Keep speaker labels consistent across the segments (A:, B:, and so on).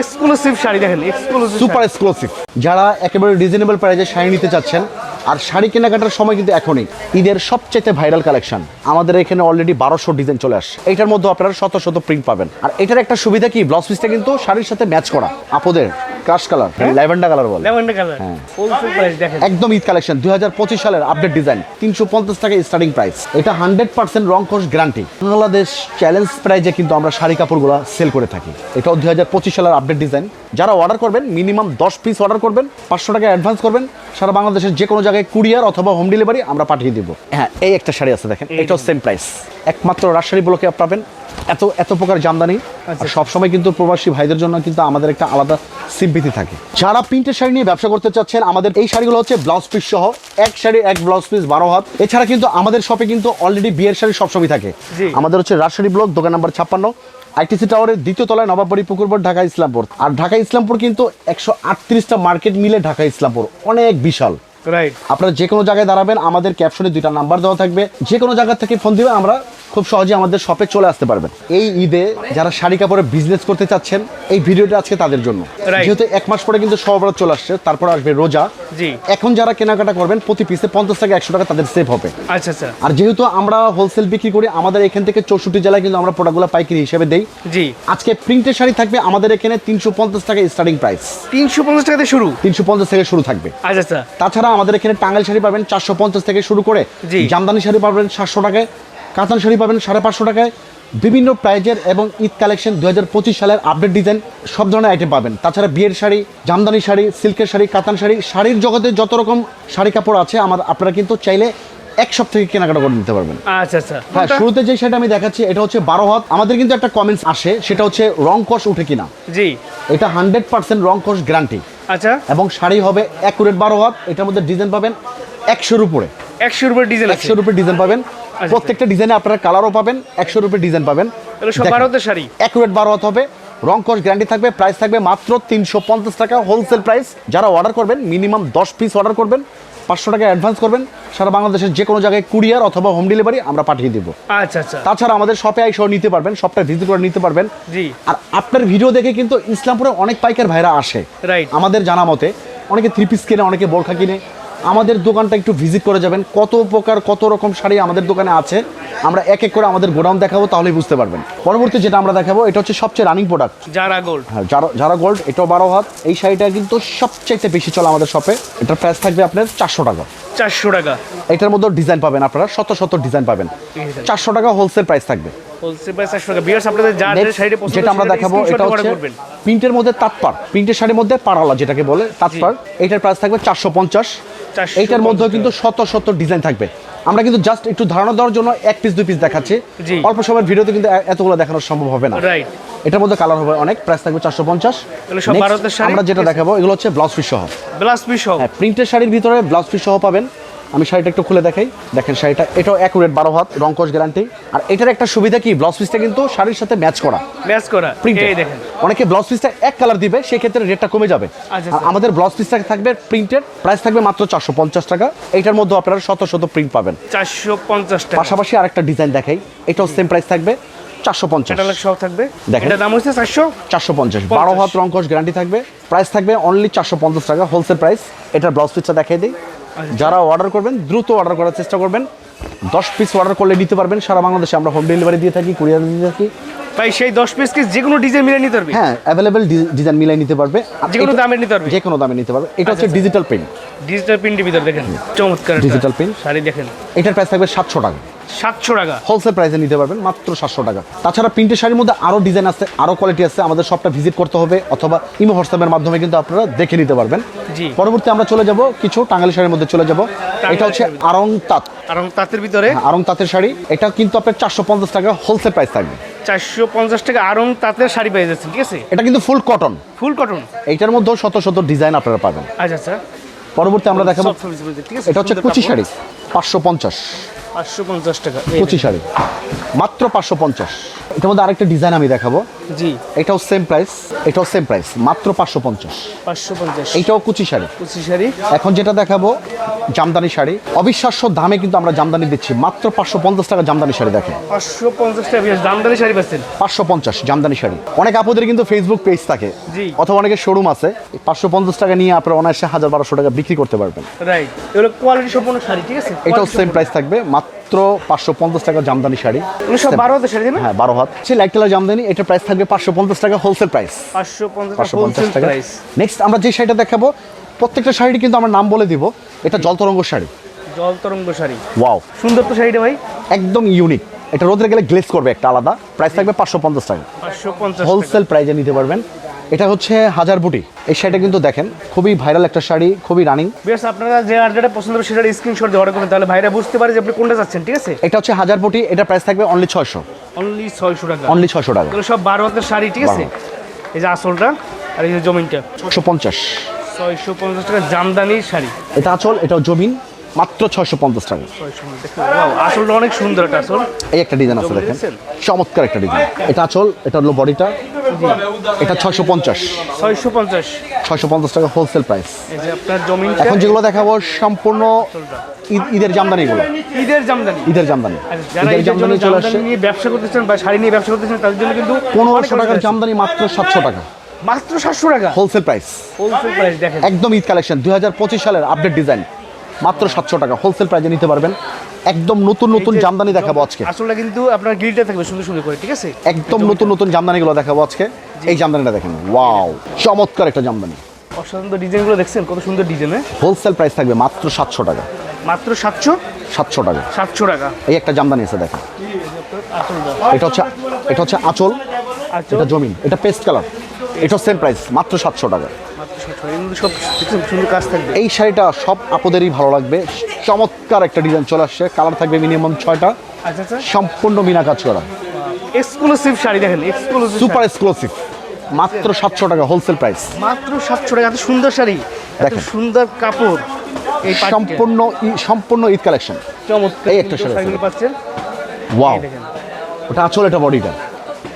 A: Exclusive sari দেখেন exclusive
B: super exclusive যারা একেবারে রিজনেবল প্রাইসে শাড়ি নিতে চাচ্ছেন, আর শাড়ি কেনাকাটার সময় কিন্তু এখনই ঈদের সবচেয়ে ভাইরাল কালেকশন আমাদের এখানে অলরেডি বারোশো ডিজাইন চলে আসে এটার মধ্যে আপনারা শত শত প্রিন্ট পাবেন। আর এটার একটা সুবিধা কি ব্লাউজ পিসটা কিন্তু শাড়ির সাথে ম্যাচ করা। আপদের ক্রাশ কালার ল্যাভেন্ডার কালার বলে।
A: Lavender colour.
B: হ্যাঁ।
A: হোলসেল প্রাইস দেখেন
B: একদম ঈদ কালেকশন দুই হাজার পঁচিশ সালের আপডেট ডিজাইন তিনশো পঞ্চাশ টাকা স্টার্টিং প্রাইস এটা হান্ড্রেড পার্সেন্ট রং কোর্স গ্যারান্টি বাংলাদেশ চ্যালেঞ্জ প্রাইজে কিন্তু আমরা শাড়ি কাপড়গুলো সেল করে থাকি। এটাও দুই হাজার পঁচিশ সালের আপডেট ডিজাইন যারা অর্ডার করবেন মিনিমাম দশ পিস অর্ডার করবেন পাঁচশো টাকা অ্যাডভান্স করবেন সারা বাংলাদেশের যে কোনো জায়গায় কুরিয়ার অথবা হোম ডেলিভারি আমরা পাঠিয়ে দিব। হ্যাঁ এই একটা শাড়ি আছে দেখেন এটাও সেম প্রাইস একমাত্র রাজশাহী ব্লকে পাবেন এত এত প্রকার জামদানি। আর সবসময় কিন্তু প্রবাসী ভাইদের জন্য কিন্তু আমাদের একটা আলাদা সিম্পিতি থাকে। যারা প্রিন্টের শাড়ি নিয়ে ব্যবসা করতে চাচ্ছেন আমাদের এই শাড়িগুলো হচ্ছে ব্লাউজ পিস সহ এক শাড়ি এক ব্লাউজ পিস বারো হাত। এছাড়া কিন্তু আমাদের শপে কিন্তু অলরেডি বিয়ের শাড়ি সবসময় থাকে। আমাদের হচ্ছে রাজশাহী ব্লক দোকান নাম্বার ছাপ্পান্ন। আইটিসি টাওয়ারের দ্বিতীয় তলায় নবাববাড়ি পুকুরপুর ঢাকা ইসলামপুর। আর ঢাকা ইসলামপুর কিন্তু একশো আটত্রিশটা মার্কেট মিলে ঢাকা ইসলামপুর। অনেক বিশাল।
A: রাইট
B: আপনারা যে কোনো জায়গায় দাঁড়াবেন আমাদের ক্যাপশনে দুইটা নাম্বার দেওয়া থাকবে। যে কোনো জায়গা থেকে ফোন দিবেন আমরা খুব সহজে আমাদের শপে চলে আসতে পারবেন। এই ঈদে যারা শাড়ি কাপড়ে বিজনেস করতে চাচ্ছেন এই ভিডিওটা আজকে তাদের জন্য। যেহেতু এক মাস পরে কিন্তু সবার চলে আসছে তারপর আসবে রোজা।
A: জি।
B: এখন যারা কেনাকাটা করবেন প্রতি পিসে পঞ্চাশ টাকা একশো টাকা তাদের সেভ হবে।
A: আচ্ছা আচ্ছা।
B: আর যেহেতু আমরা হোলসেল বিক্রি করি আমাদের এখান থেকে চৌষট্টি জেলায় কিন্তু আমরা প্রোডাক্টগুলো পাইকারি হিসেবে দেই।
A: জি।
B: আজকে প্রিন্টের শাড়ি থাকবে আমাদের এখানে তিনশো পঞ্চাশ টাকা স্টার্টিং প্রাইস
A: তিনশো পঞ্চাশ টাকাতে শুরু?
B: তিনশো পঞ্চাশ থেকে শুরু থাকবে।
A: আচ্ছা আচ্ছা।
B: তাছাড়া আমাদের এখানে টাঙ্গাইল শাড়ি পাবেন চারশো পঞ্চাশ থেকে শুরু করে জামদানি শাড়ি পাবেন সাতশো টাকায় কাতান শাড়ি পাবেন সাড়ে পাঁচশো টাকায় বিভিন্ন প্রাইজের এবং ঈদ কালেকশন দুই হাজার পঁচিশ সালের আপডেট ডিজাইন সব ধরনের আইটেম পাবেন। তাছাড়া বিয়ের শাড়ি জামদানি শাড়ি সিল্কের শাড়ি কাতান শাড়ি শাড়ির জগতে যত রকম শাড়ি কাপড় আছে আমার আপনারা কিন্তু চাইলে এক সপ্তাহ থেকে কেনাকাটা করে নিতে পারবেন।
A: আচ্ছা আচ্ছা।
B: হ্যাঁ শুরুতে যে শাড়িটা আমি দেখাচ্ছি এটা হচ্ছে বারো হাত আমাদের কিন্তু একটা কমেন্টস আসে সেটা হচ্ছে রং কষ উঠে কিনা।
A: জি।
B: এটা হান্ড্রেড পার্সেন্ট রং কষ গ্যারান্টি
A: আচ্ছা।
B: এবং শাড়ি হবে অ্যাকুরেট বারো হাত এটার মধ্যে ডিজাইন পাবেন একশোর উপরে।
A: একশো উপরে ডিজাইন একশোর
B: একশো রুপে ডিজাইন পাবেন প্রত্যেকটা ডিজাইনে আপনারা কালারও পাবেন একশো রুপে ডিজাইন পাবেন।
A: এগুলো সব বারো হাতের শাড়ি?
B: অ্যাকুরেট বারো হাত হবে রং কস গ্যারান্টি থাকবে প্রাইস থাকবে মাত্র তিনশো পঞ্চাশ টাকা হোলসেল প্রাইস যারা অর্ডার করবেন মিনিমাম দশ পিস অর্ডার করবেন পাঁচশো টাকা অ্যাডভান্স করবেন সারা বাংলাদেশের যে কোনো জায়গায় কুরিয়ার অথবা হোম ডেলিভারি আমরা পাঠিয়ে দিব।
A: আচ্ছা আচ্ছা।
B: তাছাড়া আমাদের শপে আইসহ নিতে পারবেন শপটা ভিজিট করে নিতে পারবেন।
A: জি।
B: আর আপনার ভিডিও দেখে কিন্তু ইসলামপুরে অনেক পাইকার ভাইরা আসে।
A: রাইট
B: আমাদের জানা মতে অনেকে থ্রি পিস কিনে অনেকে বোরখা কিনে। আমাদের দোকানটা একটু ভিজিট করে যাবেন। কত প্রকার কত রকম শাড়ি আমাদের দোকানে আছে আমরা এক এক করে আমাদের গোডাউন দেখাবো তাহলেই বুঝতে পারবেন। পরবর্তী যেটা আমরা দেখাবো এটা হচ্ছে সবচেয়ে রানিং প্রোডাক্ট
A: যারা গোল্ড
B: হ্যাঁ যারা গোল্ড এটাও বারো হাত। এই শাড়িটা কিন্তু সবচাইতে বেশি চলে আমাদের শপে এটার প্রাইস থাকবে আপনার চারশো টাকা।
A: চারশো টাকা।
B: এটার মধ্যে ডিজাইন পাবেন আপনারা শত শত ডিজাইন পাবেন। চারশো টাকা হোলসেল প্রাইস থাকবে। যেটা আমরা দেখাবো এটা হচ্ছে প্রিন্টের মধ্যে তাৎপার প্রিন্টের শাড়ির মধ্যে পাড়ালা যেটাকে বলে তাৎপার এইটার প্রাইস থাকবে চারশো পঞ্চাশ।
A: 450
B: এইটার মধ্যে কিন্তু শত শত ডিজাইন থাকবে। আমরা কিন্তু জাস্ট একটু ধারণা দেওয়ার জন্য এক পিস দুই পিস দেখাচ্ছি। অল্প সময়ের ভিডিওতে কিন্তু এতগুলো দেখানো সম্ভব হবে না।
A: রাইট
B: এটার মধ্যে কালার হবে অনেক প্রাইস থাকবে চারশো পঞ্চাশ? আমরা যেটা দেখাবো এগুলো হচ্ছে ব্লাউজ পিস সহ।
A: ব্লাউজ পিস সহ।
B: হ্যাঁ প্রিন্টের শাড়ির ভিতরে ব্লাউজ পিস সহ পাবেন। আমি শাড়িটা একটু খুলে দেখাই। দেখেন শাড়িটা এটাও অ্যাকুরেট বারো হাত রঙ্কশ গ্যারান্টি আর এটার একটা সুবিধা কি? ব্লাউজ পিসটা কিন্তু শাড়ির সাথে ম্যাচ করা।
A: ম্যাচ করা। এই দেখেন।
B: অনেকে ব্লাউজ পিসটা এক কালার দিবে সেক্ষেত্রে রেটটা কমে যাবে।
A: আচ্ছা, আচ্ছা।
B: আমাদের ব্লাউজ পিসটা থাকবে প্রিন্টেড প্রাইস থাকবে মাত্র চারশো পঞ্চাশ টাকা। এটার মধ্যে আপনারা শত শত প্রিন্ট পাবেন।
A: চারশো পঞ্চাশ টাকা।
B: পাশাপাশি আরেকটা ডিজাইন দেখাই এটাও সেম প্রাইস থাকবে চারশো পঞ্চাশ।
A: সহ থাকবে।
B: দেখেন।
A: দাম হচ্ছে চারশো?
B: চারশো পঞ্চাশ। বারো হাত রঙ্কশ গ্যারান্টি থাকবে প্রাইস থাকবে অনলি চারশো পঞ্চাশ টাকা হোলসেল প্রাইস এটার ব্লাউজ পিসটা দেখাই দিই। যারা অর্ডার করবেন দ্রুত অর্ডার করার চেষ্টা করবেন। দশ পিস অর্ডার করলে নিতে পারবেন। সারা বাংলাদেশে আমরা হোম ডেলিভারি দিয়ে থাকি কুরিয়ার দিয়ে থাকি।
A: ভাই সেই দশ পিস কি যে কোনো ডিজাইন মিলে নিতে পারবে?
B: হ্যাঁ অ্যাভেলেবেল ডিজাইন মিলাই নিতে পারবে।
A: যে কোনো দামে নিতে পারবে?
B: যে কোনো দামে নিতে পারবে। এটা হচ্ছে ডিজিটাল প্রিন্ট
A: ডিজিটাল প্রিন্টের ভিতর দেখেন চমৎকার
B: ডিজিটাল প্রিন্ট?
A: শাড়ি দেখেন।
B: এটার প্রাইস থাকবে সাতশো টাকা।
A: সাতশো টাকা।
B: হোলসেল প্রাইসে নিতে পারবেন মাত্র সাতশো টাকা। তাছাড়া প্রিন্টের শাড়ির মধ্যে আরও ডিজাইন আছে আরও কোয়ালিটি আছে আমাদের সবটা ভিজিট করতে হবে অথবা ইমো হোয়াটসঅ্যাপের মাধ্যমে কিন্তু আপনারা দেখে নিতে পারবেন।
A: জি।
B: পরবর্তী আমরা চলে যাব কিছু টাঙ্গালি শাড়ির মধ্যে চলে যাব। এটা হচ্ছে। আরং তাঁত।
A: আর তাঁতের ভিতরে?
B: হ্যাঁ, আরং তাঁতের শাড়ি। এটা কিন্তু আপনার চারশো পঞ্চাশ টাকা হোলসেল প্রাইস থাকবে।
A: চারশো পঞ্চাশ টাকা আরং তাঁতের শাড়ি পেয়ে যাচ্ছেন ঠিক আছে?
B: এটা কিন্তু ফুল কটন
A: ফুল কটন
B: এইটার মধ্যেও শত শত ডিজাইন আপনারা পাবেন।
A: আচ্ছা আচ্ছা।
B: পরবর্তী আমরা দেখাবো। এটা হচ্ছে কুচি শাড়ি পাঁচশো পঞ্চাশ।
A: পাঁচশো পঞ্চাশ টাকা।
B: মাত্র পাঁচশো পঞ্চাশ। এটার মধ্যে আরেকটা ডিজাইন আমি দেখাবো।
A: জি।
B: এটাও সেম প্রাইস এটাও সেম প্রাইস মাত্র পাঁচশো পঞ্চাশ।
A: পাঁচশো পঞ্চাশ।
B: এইটাও কুচি শাড়ি
A: কুচি শাড়ি
B: এখন যেটা দেখাবো জামদানি শাড়ি। অবিশ্বাস্য দামে কিন্তু আমরা জামদানি দিচ্ছি। মাত্র পাঁচশো পঞ্চাশ টাকা জামদানি শাড়ি দেখেন।
A: পাঁচশো পঞ্চাশ টাকা বেশ দামদানি শাড়ি পাচ্ছেন?
B: পাঁচশো পঞ্চাশ জামদানি শাড়ি। অনেক আপুদের কিন্তু ফেসবুক পেজ থাকে।
A: জি।
B: অথবা অনেকের শোরুম আছে। পাঁচশো পঞ্চাশ টাকা নিয়ে আপনারা অনায়াসে হাজার বারোশো টাকা বিক্রি করতে পারবেন।
A: রাইট এগুলো কোয়ালিটি সম্পূর্ণ শাড়ি ঠিক আছে?
B: এটাও সেম প্রাইস থাকবে। মাত্র পাঁচশো পঞ্চাশ টাকা জামদানি শাড়ি।
A: বারো হাজার শাড়ি
B: হ্যাঁ বারো হাত। সে লাইট কালার জামদানি এটার প্রাইস থাকবে পাঁচশো পঞ্চাশ টাকা হোলসেল প্রাইস
A: পাঁচশো পঞ্চাশ
B: টাকা নেক্সট আমরা যে শাড়িটা দেখাবো প্রত্যেকটা শাড়িটি কিন্তু আমরা নাম বলে দিব। এটা জলতরঙ্গ শাড়ি।
A: জল তরঙ্গ শাড়ি।
B: ওয়াও
A: সুন্দর তো শাড়িটা ভাই।
B: একদম ইউনিক এটা রোদে গেলে গ্লেস করবে একটা আলাদা। প্রাইস থাকবে পাঁচশো পঞ্চাশ টাকা।
A: পাঁচশো পঞ্চাশ
B: হোলসেল প্রাইজে নিতে পারবেন। এটা হচ্ছে হাজার বুটি। এই শাড়িটা কিন্তু দেখেন খুবই ভাইরাল একটা শাড়ি খুবই রানিং
A: বেশ আপনারা যে আর যেটা পছন্দ হবে সেটার স্ক্রিনশট দিয়ে অর্ডার করবেন তাহলে ভাইরা বুঝতে পারে যে আপনি কোনটা চাচ্ছেন ঠিক আছে?
B: এটা হচ্ছে হাজার বুটি এটা প্রাইস থাকবে অনলি ছয়শো।
A: অনলি ছয়শো টাকা।
B: অনলি ছয়শো টাকা।
A: এগুলো সব বারো হাতের শাড়ি ঠিক আছে? এই যে আসলটা আর এই যে জমিনটা।
B: ছশো পঞ্চাশ।
A: ছয়শো পঞ্চাশ টাকা জামদানি শাড়ি।
B: এটা আচল এটাও জমিন। মাত্র ছয়শো পঞ্চাশ টাকা।
A: আসলটা অনেক সুন্দর একটা আসল।
B: এই একটা ডিজাইন আছে দেখেন। চমৎকার একটা ডিজাইন এটা আচল এটা হলো বডিটা। এটা ছয়শো পঞ্চাশ।
A: ছয়শো পঞ্চাশ।
B: ছয়শো পঞ্চাশ টাকা হোলসেল প্রাইস এখন যেগুলো দেখাবো সম্পূর্ণ ঈদ- ঈদের জামদানিগুলো
A: ঈদের জামদানি।
B: ঈদের জামদানি। ঈদের জামদানি চলে আসছে।
A: নিয়ে ব্যবসা করতেছেন বা শাড়ি নিয়ে ব্যবসা করতেছেন তাদের জন্য কিন্তু
B: পনেরোশো টাকার জামদানি মাত্র সাতশো টাকা।
A: মাত্র সাতশো টাকা?
B: হোলসেল প্রাইস
A: হোলসেল প্রাইস দেখেন।
B: একদম ঈদ কালেকশন দুই পঁচিশ সালের আপডেট ডিজাইন মাত্র সাতশো টাকা। হোলসেল প্রাইজে নিতে পারবেন। একদম নতুন নতুন জামদানি দেখাবো আজকে।
A: আসলটা কিন্তু আপনার গ্রিলটা থাকবে সুন্দর সুন্দর করে ঠিক আছে?
B: একদম নতুন নতুন জামদানিগুলো দেখাবো আজকে। এই জামদানিটা দেখেন। ওয়াও চমৎকার একটা জামদানি।
A: অসাধারণ ডিজাইনগুলো দেখছেন কত সুন্দর ডিজাইন
B: হোলসেল প্রাইস থাকবে মাত্র সাতশো টাকা।
A: মাত্র সাতশো?
B: সাতশো টাকা।
A: সাতশো টাকা।
B: এই একটা জামদানি আছে দেখেন। এটা হচ্ছে এটা হচ্ছে আঁচল। এটা জমিন। এটা পেস্ট কালার এটা সেম প্রাইস মাত্র সাতশো টাকা।
A: সব সুন্দর কাজ থাকবে
B: এই শাড়িটা সব আপুদেরই ভালো লাগবে। চমৎকার একটা ডিজাইন চলে আসছে। কালার থাকবে মিনিমাম ছয়টা।
A: আচ্ছা আচ্ছা।
B: সম্পূর্ণ বিনা কাজ করা।
A: এক্সক্লুসিভ শাড়ি দেখেন এক্সক্লুসিভ
B: সুপার এক্সক্লুসিভ মাত্র সাতশো টাকা হোলসেল প্রাইস
A: মাত্র সাতশো টাকা এত সুন্দর শাড়ি।
B: দেখেন।
A: সুন্দর কাপড়। এই
B: সম্পূর্ণ সম্পূর্ণ ঈদ কালেকশন
A: চমৎকার
B: এই একটা শাড়ি
A: পাচ্ছেন।
B: ওয়াও ওটা আচল এটা বডিটা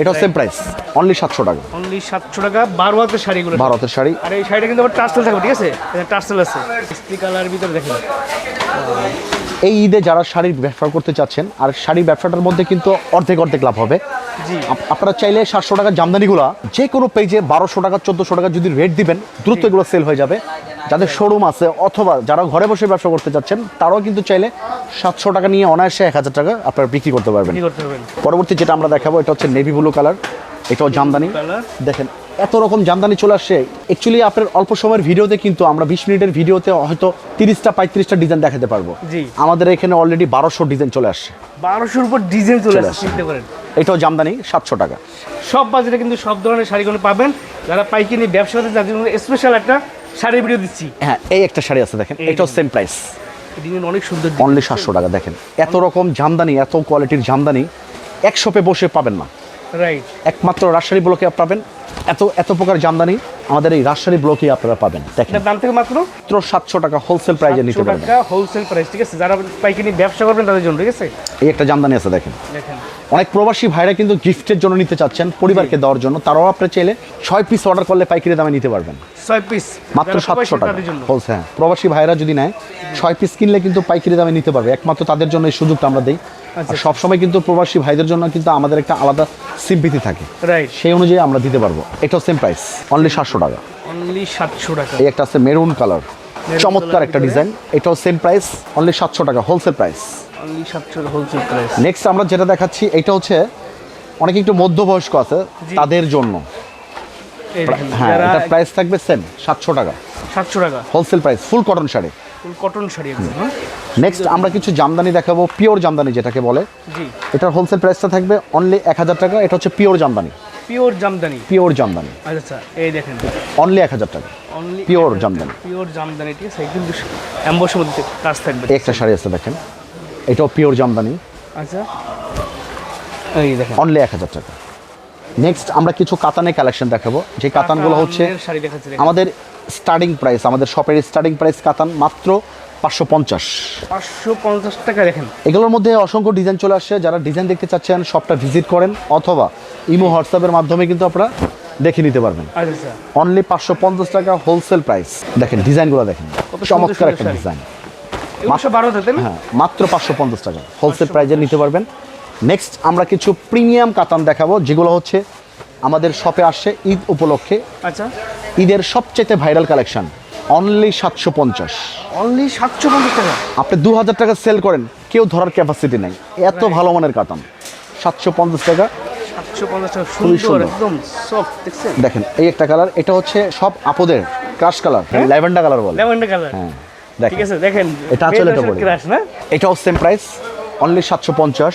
B: এটাও সেম প্রাইস অনলি সাতশো টাকা।
A: অনলি সাতশো টাকা বারো হাতের শাড়িগুলো
B: ভারতের শাড়ি।
A: আর এই শাড়িটা কিন্তু আবার টার্সেল থাকবে ঠিক আছে? টার্সেল আছে। কালার ভিতরে দেখেন।
B: এই ঈদে যারা শাড়ির ব্যবসা করতে চাচ্ছেন আর শাড়ির ব্যবসাটার মধ্যে কিন্তু অর্ধেক অর্ধেক লাভ হবে। আপনারা চাইলে সাতশো টাকার জামদানিগুলো যে কোনো পেজে বারোশো টাকা চোদ্দোশো টাকা যদি রেট দিবেন দ্রুত এগুলো সেল হয়ে যাবে। যাদের শোরুম আছে অথবা যারা ঘরে বসে ব্যবসা করতে চাচ্ছেন তারাও কিন্তু চাইলে সাতশো টাকা নিয়ে অনায়াসে এক হাজার টাকা আপনারা বিক্রি করতে পারবেন। পরবর্তী যেটা আমরা দেখাবো এটা হচ্ছে নেভি ব্লু কালার এটাও জামদানি। দেখেন এত রকম জামদানি চলে আসছে। অ্যাকচুয়ালি আপনার অল্প সময়ের ভিডিওতে কিন্তু আমরা বিশ মিনিটের ভিডিওতে হয়তো তিরিশটা পঁয়ত্রিশটা ডিজাইন দেখাতে পারব। আমাদের এখানে অলরেডি বারোশো ডিজাইন চলে আসছে।
A: বারোশোর উপর ডিজাইন চলে আসছে
B: আসছে।
A: চিন্তা করেন
B: এটাও জামদানি সাতশো টাকা।
A: সব বাজারে কিন্তু সব ধরনের শাড়িগুলো পাবেন। যারা পাইকারি ব্যবসা করতে তাদের স্পেশাল একটা শাড়ির ভিডিও দিচ্ছি।
B: হ্যাঁ এই একটা শাড়ি আছে দেখেন এটাও সেম প্রাইস
A: অনেক সুন্দর
B: অনলি সাতশো টাকা দেখেন এত রকম জামদানি এত কোয়ালিটির জামদানি এক শপে বসে পাবেন না।
A: রাইট
B: একমাত্র রাজশাহী ব্লকে পাবেন এত এত প্রকার জামদানি আমাদের এই রাজশাহী ব্লকেই আপনারা পাবেন। দেখেন।
A: দাম থেকে মাত্র?
B: মাত্র সাতশো টাকা হোলসেল প্রাইজে নিতে পারবেন।
A: টাকা হোলসেল প্রাইস ঠিক আছে? যারা পাইকারি ব্যবসা করবেন তাদের জন্য ঠিক আছে?
B: এই একটা জামদানি আছে দেখেন।
A: দেখেন।
B: অনেক প্রবাসী ভাইরা কিন্তু গিফটের জন্য নিতে চাচ্ছেন পরিবারকে দেওয়ার জন্য। তারাও আপনি চাইলে ছয় পিস অর্ডার করলে পাইকারি দামে নিতে পারবেন।
A: ছয় পিস
B: মাত্র সাতশো টাকা। হোলসেল হ্যাঁ। প্রবাসী ভাইরা যদি নেয় ছয় পিস কিনলে কিন্তু পাইকারি দামে নিতে পারবে। একমাত্র তাদের জন্য এই সুযোগটা আমরা দিই। সবসময় কিন্তু প্রবাসী ভাইদের জন্য কিন্তু আমাদের একটা আলাদা সিম্পিতি থাকে।
A: রাইট
B: সেই অনুযায়ী আমরা দিতে পারব। এটাও সেম প্রাইস অনলি সাতশো টাকা।
A: অনলি সাতশো টাকা।
B: এই একটা আছে মেরুন কালার চমৎকার একটা ডিজাইন এটাও সেম প্রাইস অনলি সাতশো টাকা হোলসেল প্রাইস
A: অনলি সাতশো হোলসেল প্রাইস
B: নেক্সট আমরা যেটা দেখাচ্ছি এটা হচ্ছে অনেক একটু মধ্যবয়স্ক আছে তাদের জন্য। হ্যাঁ এটা প্রাইস থাকবে সেম সাতশো টাকা।
A: সাতশো টাকা।
B: Wholesale price full cotton sari.
A: Full cotton sari একদম হ্যাঁ?
B: নেক্সট আমরা কিছু জামদানি দেখাবো পিওর জামদানি যেটাকে বলে।
A: জি।
B: এটার হোলসেল প্রাইসটা থাকবে অনলি এক হাজার টাকা এটা হচ্ছে pure Jamdani.
A: Pure Jamdani.
B: Pure Jamdani.
A: আচ্ছা এই দেখেন।
B: অনলি এক হাজার টাকা।
A: Only
B: Pure Jamdani.
A: Pure Jamdani ঠিক আছে? কিন্তু অ্যাম্বসের মধ্যে কাজ থাকবে।
B: একটা শাড়ি আছে দেখেন। এটাও পিওর জামদানি।
A: আচ্ছা। এই দেখেন।
B: অনলি এক হাজার টাকা। নেক্সট আমরা কিছু কাতানে কালেকশন দেখাবো। যে কাতানগুলো হচ্ছে। আমাদের স্টার্টিং প্রাইস আমাদের শপের স্টার্টিং প্রাইস কাতান মাত্র পাঁচশো পঞ্চাশ।
A: পাঁচশো পঞ্চাশ টাকা দেখেন
B: এগুলোর মধ্যে অসংখ্য ডিজাইন চলে আসছে যারা ডিজাইন দেখতে চাচ্ছেন শপটা ভিজিট করেন অথবা ইমো হোয়াটসঅ্যাপের মাধ্যমে কিন্তু আপনারা দেখে নিতে পারবেন।
A: আচ্ছা আচ্ছা।
B: অনলি পাঁচশো পঞ্চাশ টাকা হোলসেল প্রাইস দেখেন ডিজাইনগুলো দেখেন। চমৎকার একটা ডিজাইন হ্যাঁ মাত্র পাঁচশো পঞ্চাশ টাকা। হোলসেল প্রাইজে নিতে পারবেন। নেক্সট আমরা কিছু প্রিমিয়াম কাতান দেখাবো যেগুলো হচ্ছে আমাদের শপে আসছে ঈদ উপলক্ষে।
A: আচ্ছা।
B: ঈদের সবচেয়ে ভাইরাল কালেকশন অনলি সাতশো পঞ্চাশ।
A: অনলি সাতশো পঞ্চাশ টাকা?
B: আপনি দু হাজার টাকা সেল করেন কেউ ধরার ক্যাপাসিটি নাই। এত ভালো মানের কাতান। সাতশো পঞ্চাশ টাকা। দেখেন এই একটা কালার এটা হচ্ছে সব আপদের ক্রাশ কালার ল্যাভেন্ডার কালার বলে।
A: কালার
B: হ্যাঁ
A: ঠিক
B: দেখেন।
A: আছে দেখেন
B: এটা আসলে এটা বলি।
A: ক্রাশ না?
B: এটাও সেম প্রাইস অনলি সাতশো পঞ্চাশ।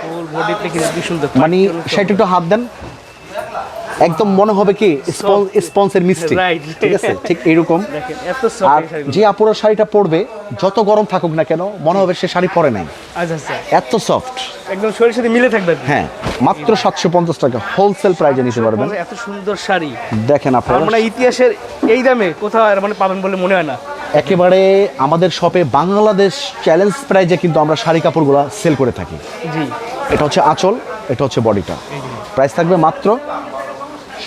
A: ফুল বডিতে কিন্তু কি সুন্দর।
B: মানে সেটা একটু হাত দেন একদম মনে হবে কি স্পন্সের মিষ্টি ঠিক আছে? ঠিক
A: এত
B: আর যে আপুরা শাড়িটা পরবে যত গরম থাকুক না কেন মনে হবে সে শাড়ি পরে নাই।
A: আচ্ছা আচ্ছা।
B: এত সফট
A: একদম শরীরের সাথে মিলে থাকবে।
B: হ্যাঁ মাত্র সাতশো পঞ্চাশ টাকা। হোলসেল প্রাইজে নিতে পারবেন।
A: এত সুন্দর শাড়ি।
B: দেখেন আপনারা।
A: মানে ইতিহাসের এই দামে কোথাও আর মানে পাবেন বলে মনে হয় না।
B: একেবারে আমাদের শপে বাংলাদেশ চ্যালেঞ্জ প্রাইজে কিন্তু আমরা শাড়ি কাপড়গুলো সেল করে থাকি।
A: জি।
B: এটা হচ্ছে আঁচল এটা হচ্ছে বডিটা প্রাইস থাকবে মাত্র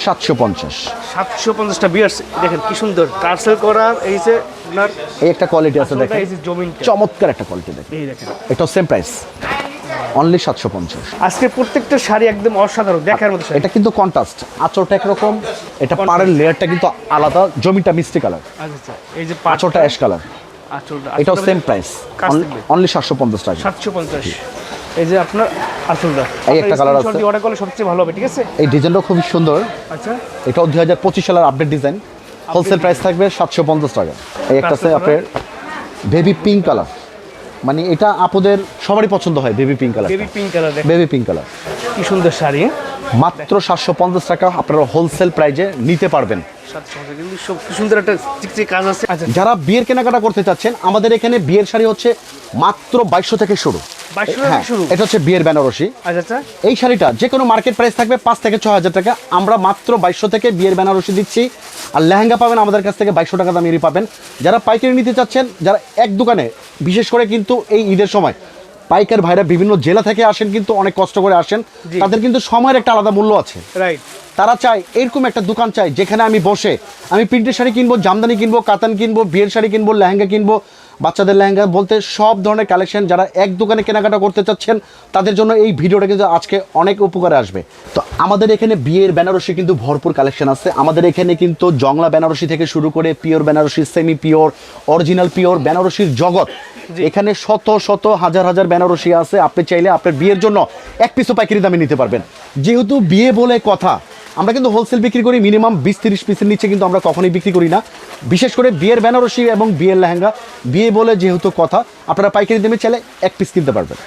B: সাতশো পঞ্চাশ।
A: সাতশো পঞ্চাশটা বিয়ার্স দেখেন কি সুন্দর। টার্সেল করা এই যে আপনার
B: এই একটা কোয়ালিটি আছে দেখেন।
A: এই যে জমিনটা।
B: চমৎকার একটা কোয়ালিটি দেখেন।
A: এই দেখেন।
B: এটা সেম প্রাইস অনলি সাতশো পঞ্চাশ।
A: আজকে প্রত্যেকটা শাড়ি একদম অসাধারণ দেখার মতো
B: এটা কিন্তু কন্ট্রাস্ট আঁচলটা একরকম। এটা পাড়ের লেয়ারটা কিন্তু আলাদা। জমিটা মিষ্টি কালার
A: আচ্ছা আচ্ছা এই যে
B: আঁচলটা অ্যাশ কালার এটাও সেম প্রাইস অনলি সাতশো পঞ্চাশ টাকা।
A: সাতশো পঞ্চাশ। এই যে আপনার আঁচলটা
B: এই একটা কালার আছে।
A: অর্ডার করলে সবচেয়ে ভালো হবে ঠিক আছে?
B: এই ডিজাইনটা খুব সুন্দর।
A: আচ্ছা।
B: এটাও দুই হাজার পঁচিশ সালের আপডেট ডিজাইন হোলসেল প্রাইস থাকবে সাতশো পঞ্চাশ টাকা। এই একটা আছে আপনার বেবি পিঙ্ক কালার মানে এটা আপুদের সবারই পছন্দ হয় baby pink colour
A: baby pink colour
B: baby pink colour
A: কি সুন্দর শাড়ি হ্যাঁ?
B: মাত্র সাতশো পঞ্চাশ টাকা আপনারা হোলসেল প্রাইজে নিতে পারবেন।
A: সাতশো পঞ্চাশ কিন্তু সব কি সুন্দর একটা চিকচিক কাজ আছে। আচ্ছা।
B: যারা বিয়ের কেনাকাটা করতে চাচ্ছেন আমাদের এখানে বিয়ের শাড়ি হচ্ছে মাত্র বাইশশো থেকে শুরু।
A: 2200 থেকে
B: হ্যাঁ,
A: শুরু?
B: এটা হচ্ছে বিয়ের বেনারসি।
A: আচ্ছা আচ্ছা।
B: এই শাড়িটা যে কোনো মার্কেট প্রাইস থাকবে পাঁচ থেকে ছ হাজার টাকা। আমরা মাত্র বাইশশো থেকে বিয়ের বেনারসি দিচ্ছি। আর লেহেঙ্গা পাবেন আমাদের কাছ থেকে বাইশশো টাকা দামেরই পাবেন। যারা পাইকারি নিতে চাচ্ছেন যারা এক দোকানে বিশেষ করে কিন্তু এই ঈদের সময় পাইকার ভাইরা বিভিন্ন জেলা থেকে আসেন কিন্তু অনেক কষ্ট করে আসেন। তাদের কিন্তু সময়ের একটা আলাদা মূল্য আছে।
A: রাইট
B: তারা চায় এরকম একটা দোকান চায় যেখানে আমি বসে আমি প্রিন্টের শাড়ি কিনবো জামদানি কিনবো কাতান কিনবো বিয়ের শাড়ি কিনবো লেহেঙ্গা কিনবো বাচ্চাদের লেহেঙ্গা বলতে সব ধরনের কালেকশন যারা এক দোকানে কেনাকাটা করতে চাচ্ছেন তাদের জন্য এই ভিডিওটা কিন্তু আজকে অনেক উপকারে আসবে। তো আমাদের এখানে বিয়ের বেনারসি কিন্তু ভরপুর কালেকশন আছে। আমাদের এখানে কিন্তু জংলা বেনারসি থেকে শুরু করে pure Banarasi semi pure original pure বেনারসির জগৎ। এখানে শত শত হাজার হাজার বেনারসি আছে। আপনি চাইলে আপনার বিয়ের জন্য এক পিসও পাইকারি দামে নিতে পারবেন। যেহেতু বিয়ে বলে কথা আমরা কিন্তু হোলসেল বিক্রি করি মিনিমাম বিশ তিরিশ পিসের নিচে কিন্তু আমরা কখনোই বিক্রি করি না। বিশেষ করে বিয়ের বেনারসি এবং বিয়ের লেহেঙ্গা। বিয়ে বলে যেহেতু কথা, আপনারা পাইকারি দামে চাইলে এক পিস কিনতে পারবেন।